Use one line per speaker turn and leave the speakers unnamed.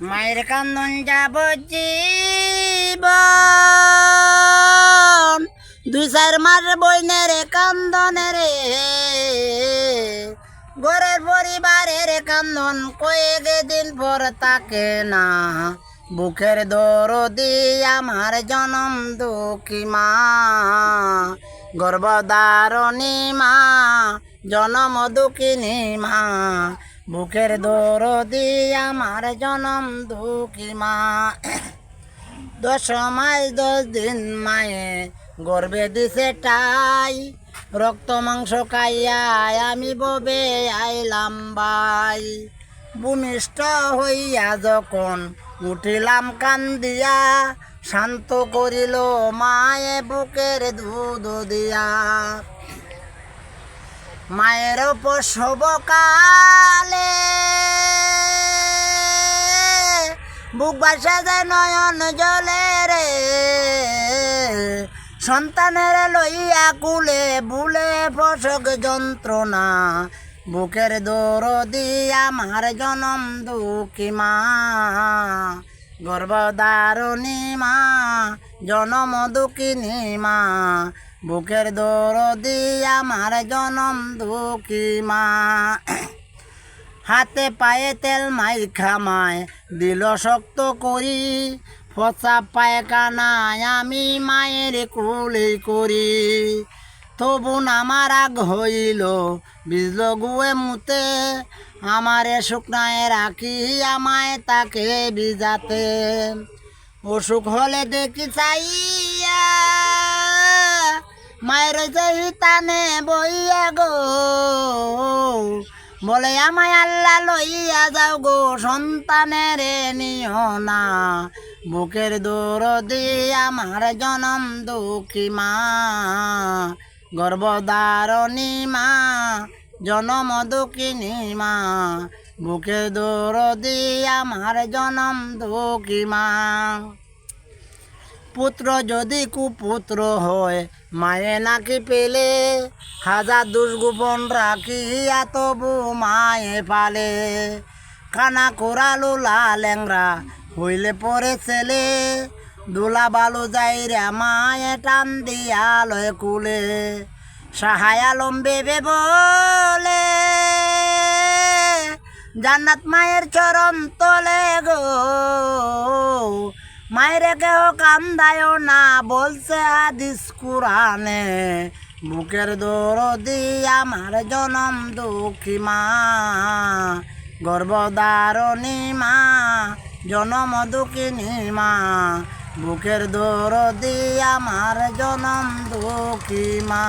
মায়ের কান্দন যাব জীব দুই চার মাস বইনের কান্দনের ঘরের পরিবারের কান্দন কয়েক দিন পর তাকে না। বুকের দরদি আমার জনম দুঃখী মা। গর্ভধারণী মা, জনম দুঃখিনী মা। বুকের দরদি আমার জনম দুঃখী মা। দশ মাস দশ দিন মায়ে গর্বে দিছে টাই রক্ত মাংস খাইয়া আমি ববে আইলাম বাই। ভূমিষ্ঠ হইয়া যখন উঠিলাম কান্দিয়া, শান্ত করিল মায়ে বুকের দুধ দিয়া। মায়ের প্রসব কালে বুক বাসা যায় নয়ন জলে রে। সন্তানের লইয়া কুলে বুলে প্রসব যন্ত্রণা। বুকের দৌড় আমার জনম দুঃখী মা। গর্ভধারণী মা, জনম দুঃখিনী মা। বুকের দৌড় আমার জনম দুঃখী মা। হাতে পায়ে তেল মাই খামায়, দিল শক্ত করি, ফসা পায়খানায় আমি মায়ের কুলি করি। তবু আমার আগ হইল বিজল গুয়ে মুতে, আমারে শুকনায় রাখি আমায় তাকে বিজাতে অসুখ হলে দেখি চাইয়া মায়ের যে টানে বইয়া গো। বলে আমায় আল্লাহ লইয়া যাও গো সন্তানের নিও না। বুকের দৌড় দিয়ে আমার জনম দুঃখী মা। গর্ভধারণী মা, জনম দুঃখিনী মা। বুকের দৌড় দিয়ে আমার জনম দুঃখী মা। পুত্র যদি কুপুত্র হয়, মায়ে নাকি পেলে? হাজার দুষ্গোপন রাখিয়া তবু মায়ে পালে। কানা কোরালু ল্যাংরা হইলে পরে ছেলে। দোলা বালু যাই রে মায়ে টান দিয়া লয় কুলে। সাহায় আলম বলে, জান্নাত মায়ের চরণ তলে গো। মায়ের কেহ কান্দায় না, বলছে আদিস কুরানে বুকের দৌড় আমার জনম দুঃখী মা, গর্ভধারণী মা, জনম দুঃখিনী মা, বুকের দৌড় আমার জনম দুঃখী মা।